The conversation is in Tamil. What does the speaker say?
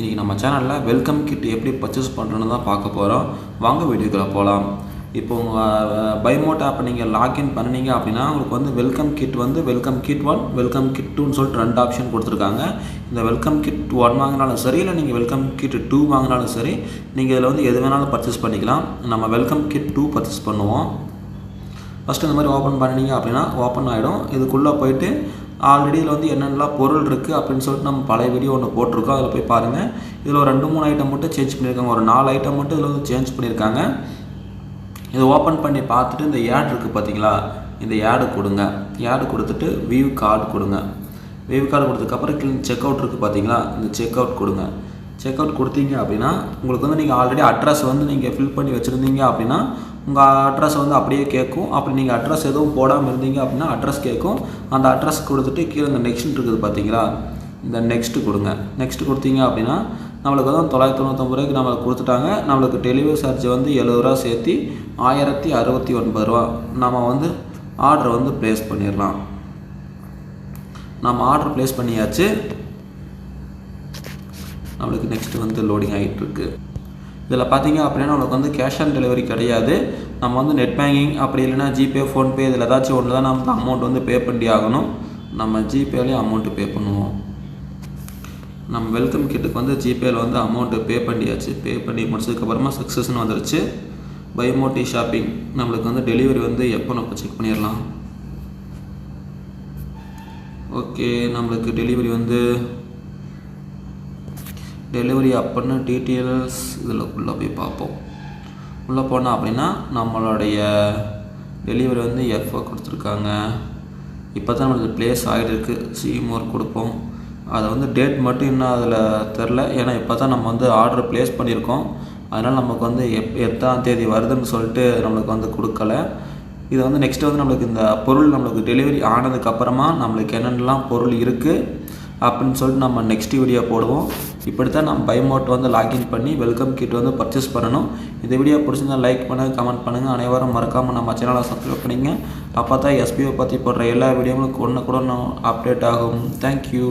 இன்றைக்கி நம்ம சேனலில் வெல்கம் கிட் எப்படி பர்ச்சேஸ் பண்ணுறோன்னு தான் பார்க்க போகிறோம் வாங்க வீடியோக்குள்ளே போகலாம் இப்போ உங்கள் பைமோட் ஆப்பை நீங்கள் லாக்இன் பண்ணினீங்க அப்படின்னா உங்களுக்கு வந்து வெல்கம் கிட் வந்து welcome kit one welcome kit டூன்னு சொல்லிட்டு ரெண்டு ஆப்ஷன் கொடுத்துருக்காங்க. இந்த வெல்கம் கிட் ஒன் வாங்கினாலும் சரி இல்லை நீங்கள் வெல்கம் கிட் டூ வாங்கினாலும் சரி நீங்கள் இதில் வந்து எது வேணாலும் பர்ச்சேஸ் பண்ணிக்கலாம். நம்ம வெல்கம் கிட் டூ பர்ச்சேஸ் பண்ணுவோம். ஃபஸ்ட்டு இந்த மாதிரி ஓப்பன் பண்ணினீங்க அப்படின்னா ஓப்பன் ஆகிடும் இதுக்குள்ளே போயிட்டு ஆல்ரெடி இதில் வந்து என்னென்னலாம் பொருள் இருக்குது அப்படின்னு சொல்லிட்டு நம்ம பழைய வீடியோ ஒன்று போட்டிருக்கோம். அதில் போய் பாருங்கள் இதில் ஒரு ரெண்டு மூணு ஐட்டம் மட்டும் சேஞ்ச் பண்ணியிருக்காங்க. ஒரு நாலு ஐட்டம் மட்டும் இதில் வந்து சேஞ்ச் பண்ணியிருக்காங்க. இதை ஓப்பன் பண்ணி பார்த்துட்டு இந்த ஏட் இருக்குது பார்த்தீங்களா இந்த ஏடு கொடுங்க. ஏடு கொடுத்துட்டு வியூ கார்டு கொடுங்க. வியூ கார்டு கொடுத்ததுக்கப்புறம் கிளீன் செக் அவுட் இருக்குது பார்த்தீங்களா இந்த செக் அவுட் கொடுங்க. செக் அவுட் கொடுத்தீங்க அப்படின்னா உங்களுக்கு வந்து நீங்கள் ஆல்ரெடி அட்ரஸ் வந்து நீங்கள் ஃபில் பண்ணி வச்சுருந்தீங்க அப்படின்னா உங்கள் அட்ரஸ் வந்து அப்படியே கேட்கும் அப்படி நீங்கள் அட்ரஸ் எதுவும் போடாமல் இருந்தீங்க அப்படின்னா அட்ரஸ் கேட்கும் அந்த அட்ரஸ் கொடுத்துட்டு கீழே இந்த நெக்ஸ்ட் இருக்குது பார்த்தீங்களா இந்த நெக்ஸ்ட்டு கொடுங்க. நெக்ஸ்ட் கொடுத்தீங்க அப்படின்னா நம்மளுக்கு வந்து தொள்ளாயிரத்தி தொண்ணூத்தொம்பது ரூபாய்க்கு நம்மளுக்கு கொடுத்துட்டாங்க. நம்மளுக்கு டெலிவரி சார்ஜ் வந்து எழுபது ரூபா சேர்த்து ஆயிரத்தி அறுபத்தி ஒன்பது ரூபா. நம்ம வந்து ஆர்டரை வந்து ப்ளேஸ் பண்ணிடலாம். நம்ம ஆர்டர் ப்ளேஸ் பண்ணியாச்சு. நம்மளுக்கு நெக்ஸ்ட் வந்து லோடிங் ஆகிட்டுருக்கு இதில் பார்த்தீங்க அப்படின்னா நம்மளுக்கு வந்து கேஷ் ஆன் டெலிவரி கிடையாது. நம்ம வந்து நெட் பேங்கிங் அப்படி இல்லைன்னா ஜிபே ஃபோன்பே இதில் ஏதாச்சும் ஒன்று தான் நம்ம அமௌண்ட் வந்து பே பண்ணி ஆகணும். நம்ம ஜிபேலேயும் அமௌண்ட்டு பே பண்ணுவோம். நம்ம வெல்கம் கிட்டுக்கு வந்து ஜிபேயில் வந்து அமௌண்ட்டு பே பண்ணியாச்சு. பே பண்ணி முடிச்சதுக்கப்புறமா சக்ஸஸ்ன்னு வந்துருச்சு. பயோமோட்டி ஷாப்பிங் நம்மளுக்கு வந்து டெலிவரி வந்து எப்போ நம்ம செக் பண்ணிடலாம்? ஓகே நம்மளுக்கு டெலிவரி வந்து டெலிவரி அப்படின்னு டீட்டெயில்ஸ் இதில் உள்ளே போய் பார்ப்போம். உள்ளே போனோம் அப்படின்னா நம்மளுடைய டெலிவரி வந்து எஃப்ஓ கொடுத்துருக்காங்க. இப்போ தான் நம்மளுக்கு ப்ளேஸ் ஆகிட்டு சிமோர் கொடுப்போம். அதை வந்து டேட் மட்டும் இன்னும் அதில் தெரில ஏன்னா இப்போ தான் நம்ம வந்து ஆர்டர் ப்ளேஸ் பண்ணியிருக்கோம். அதனால் நமக்கு வந்து எப் எத்தாம் தேதி வருதுன்னு சொல்லிட்டு நம்மளுக்கு வந்து கொடுக்கல. இது வந்து நெக்ஸ்ட்டு வந்து நம்மளுக்கு இந்த பொருள் நம்மளுக்கு டெலிவரி ஆனதுக்கப்புறமா நம்மளுக்கு என்னென்னலாம் பொருள் இருக்குது அப்படின்னு சொல்லிட்டு நம்ம நெக்ஸ்ட் வீடியோ போடுவோம். இப்படி தான் நம்ம பைமோட் வந்து லாகின் பண்ணி வெல்கம் கிட் வந்து பர்ச்சேஸ் பண்ணணும். இந்த வீடியோ பிடிச்சிருந்தா லைக் பண்ணுங்கள் கமெண்ட் பண்ணுங்கள் அனைவரும் மறக்காமல் நம்ம சேனலை சப்ஸ்கிரைப் பண்ணிங்க. அப்போ தான் எஸ்பிஓ பற்றி போடுற எல்லா வீடியோவும் ஒன்று கூட அப்டேட் ஆகும். தேங்க்யூ